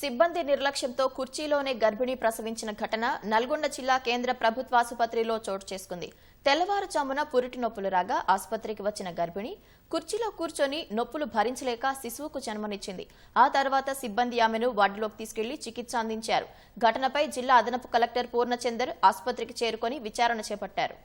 సిబ్బంది నిర్లక్ష్యంతో కుర్చీలోనే గర్భిణి ప్రసవించిన ఘటన నల్గొండ జిల్లా కేంద్ర ప్రభుత్వాసుపత్రిలో చోటు చేసుకుంది. తెల్లవారుజామున పురిటి నొప్పులు రాగా ఆసుపత్రికి వచ్చిన గర్భిణి కుర్చీలో కూర్చొని నొప్పులు భరించలేక శిశువుకు జన్మనిచ్చింది. ఆ తర్వాత సిబ్బంది ఆమెను వార్డులోకి తీసుకెళ్ళి చికిత్స అందించారు. ఘటనపై జిల్లా అదనపు కలెక్టర్ పూర్ణచందర్ ఆసుపత్రికి చేరుకొని విచారణ చేపట్టారు.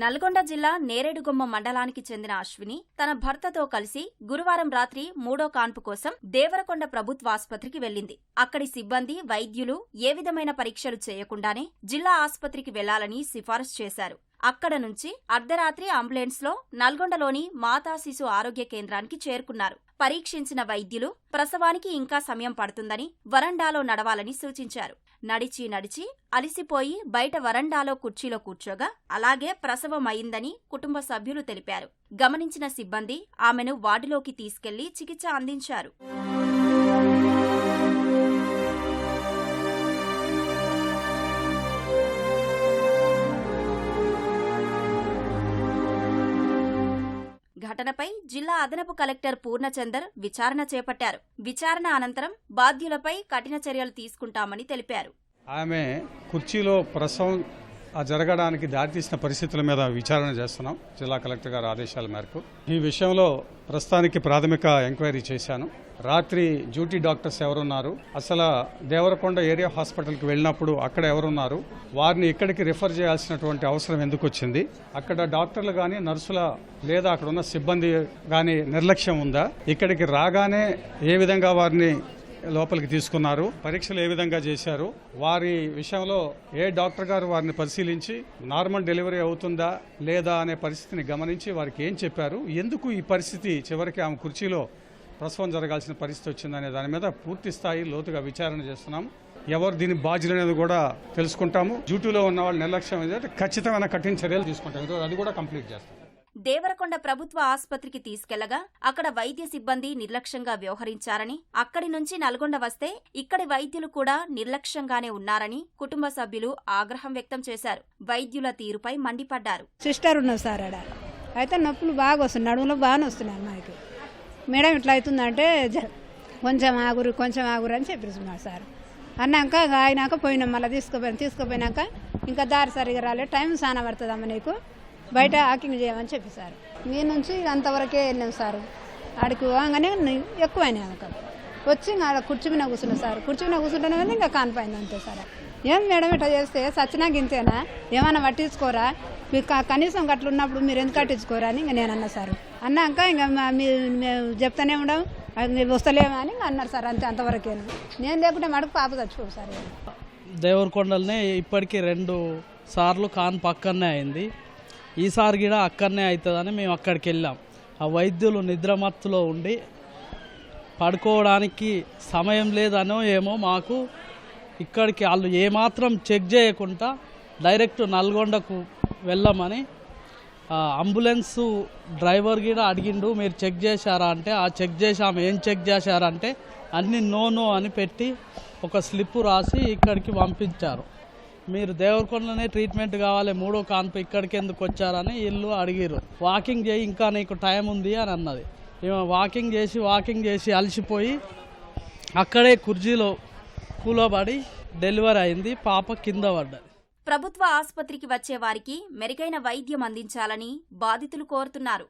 నల్గొండ జిల్లా నేరేడుగొమ్మ మండలానికి చెందిన అశ్విని తన భర్తతో కలిసి గురువారం రాత్రి మూడో కాన్పు కోసం దేవరకొండ ప్రభుత్వాసుపత్రికి వెళ్ళింది అక్కడి సిబ్బంది వైద్యులు ఏ విధమైన పరీక్షలు చేయకుండానే జిల్లా ఆసుపత్రికి వెళ్ళాలని సిఫారసు చేశారు. అక్కడ నుంచి అర్ధరాత్రి అంబులెన్స్లో నల్గొండలోని మాతా శిశు ఆరోగ్య కేంద్రానికి చేరుకున్నారు. పరీక్షించిన వైద్యులు ప్రసవానికి ఇంకా సమయం పడుతుందని వరండాలో నడవాలని సూచించారు. నడిచి నడిచి అలిసిపోయి బయట వరండాలో కుర్చీలో కూర్చోగా అలాగే ప్రసవం అయిందని కుటుంబ సభ్యులు తెలిపారు. గమనించిన సిబ్బంది ఆమెను వార్డులోకి తీసుకెళ్ళి చికిత్స అందించారు. ఘటనపై జిల్లా అదనపు కలెక్టర్ పూర్ణచందర్ విచారణ చేపట్టారు. విచారణ అనంతరం బాధ్యులపై కఠిన చర్యలు తీసుకుంటామని తెలిపారు. ఆమె కుర్చీలో ప్రసవం ఆ జరగడానికి దారితీసిన పరిస్థితుల మీద విచారణ చేస్తున్నాం. జిల్లా కలెక్టర్ గారి ఆదేశాల మేరకు. ఈ విషయంలో ప్రస్తుతానికి ప్రాథమిక ఎంక్వైరీ చేశాను. రాత్రి డ్యూటీ డాక్టర్స్ ఎవరున్నారు? అసలు దేవరకొండ ఏరియా హాస్పిటల్కి వెళ్ళినప్పుడు అక్కడ ఎవరున్నారు? వారిని ఇక్కడికి రిఫర్ చేయాల్సినటువంటి అవసరం ఎందుకు వచ్చింది? అక్కడ డాక్టర్లు కానీ నర్సుల లేదా అక్కడ ఉన్న సిబ్బంది కానీ నిర్లక్ష్యం ఉందా? ఇక్కడికి రాగానే ఏ విధంగా వారిని లోపలికి తీసుకున్నారు. పరీక్షలు ఏ విధంగా చేశారు? వారి విషయంలో ఏ డాక్టర్ గారు వారిని పరిశీలించి నార్మల్ డెలివరీ అవుతుందా లేదా అనే పరిస్థితిని గమనించి వారికి ఏం చెప్పారు? ఎందుకు ఈ పరిస్థితి? చివరికి ఆమె కుర్చీలో ప్రసవం జరగాల్సిన పరిస్థితి వచ్చిందనే దాని మీద పూర్తి స్థాయి లోతుగా విచారణ చేస్తున్నాం. ఎవరు దీని బాధ్యులు అనేది కూడా తెలుసుకుంటాము. డ్యూటీలో ఉన్న వాళ్ళు నిర్లక్ష్యం ఏదైతే ఖచ్చితమైన కఠిన చర్యలు తీసుకుంటాం ఈరోజు అది కూడా కంప్లీట్ చేస్తాం. దేవరకొండ ప్రభుత్వ ఆసుపత్రికి తీసుకెళ్ళగా అక్కడ వైద్య సిబ్బంది నిర్లక్ష్యంగా వ్యవహరించారని అక్కడి నుంచి నల్గొండ వస్తే ఇక్కడి వైద్యులు కూడా నిర్లక్ష్యంగానే ఉన్నారని కుటుంబ సభ్యులు ఆగ్రహం వ్యక్తం చేశారు. వైద్యుల తీరుపై మండిపడ్డారు. సిస్టర్ ఉన్నావు సార్ ఆడ. అయితే నొప్పులు బాగా వస్తున్నాయి. నడుములో బాగానే వస్తున్నాయి అమ్మాయికి. మేడం ఇట్లా అవుతుందంటే జ- కొంచెం ఆగురు కొంచెం ఆగురు అని చెప్పేస్తున్నారు సార్. అన్నాక ఇక అయినాక పోయినాం మళ్ళీ తీసుకుపోయినా తీసుకుపోయినాక ఇంకా దారి సరిగా రాలేదు. టైం చాలా పడుతుందమ్మ నీకు. బయట వాకింగ్ చేయమని చెప్పి సార్. మీ నుంచి అంతవరకే వెళ్ళాం సార్. ఆడికి పోగానే ఎక్కువైనా అక్కడ వచ్చి ఇంకా ఆడ కుర్చీ మీద కూర్చున్నా సార్. కుర్చీ మీద కూర్చుంటేనే ఉంది ఇంకా కానిపోయింది అంతే సార్. ఏం మేడం ఇట్లా చేస్తే? సచ్చినా గింతేనా? ఏమన్నా పట్టించుకోరా? మీకు కనీసం గట్ల ఉన్నప్పుడు మీరు ఎందుకు కట్టించుకోరా అని ఇంకా నేను అన్నా సార్. అన్నాక ఇంకా మేము చెప్తానే ఉండం. అది మీరు వస్తలేమా అని అన్నారు సార్. అంతే అంతవరకేనా. నేను లేకుంటే మటుకు పాప చచ్చిపోవు సార్. దేవరకొండలనే ఇప్పటికీ రెండు సార్లు కాన్ పక్కనే అయింది. ఈసారి కూడా అక్కడనే అవుతుందని మేము అక్కడికి వెళ్ళాం. ఆ వైద్యులు నిద్రమత్తులో ఉండి పడుకోవడానికి సమయం లేదనో ఏమో మాకు ఇక్కడికి వాళ్ళు ఏమాత్రం చెక్ చేయకుండా డైరెక్ట్ నల్గొండకు వెళ్ళమని అంబులెన్స్ డ్రైవర్ కూడా అడిగిండు మీరు చెక్ చేశారా? అంటే ఆ చెక్ చేశాము ఏం చెక్ చేశారంటే అన్ని నో నో అని పెట్టి ఒక స్లిప్ రాసి ఇక్కడికి పంపించారు. మీరు దేవరకొండలోనే ట్రీట్మెంట్ కావాలి మూడో కాన్పు ఇక్కడికి ఎందుకు వచ్చారని వీళ్ళు అడిగిరు వాకింగ్ చేయి ఇంకా నీకు టైం ఉంది అని అన్నది. ఈమె వాకింగ్ చేసి వాకింగ్ చేసి అలసిపోయి అక్కడే కుర్జీలో కూలబడి డెలివరీ అయింది పాప కింద పడ్డది. ప్రభుత్వ ఆసుపత్రికి వచ్చే వారికి మెరుగైన వైద్యం అందించాలని బాధితులు కోరుతున్నారు.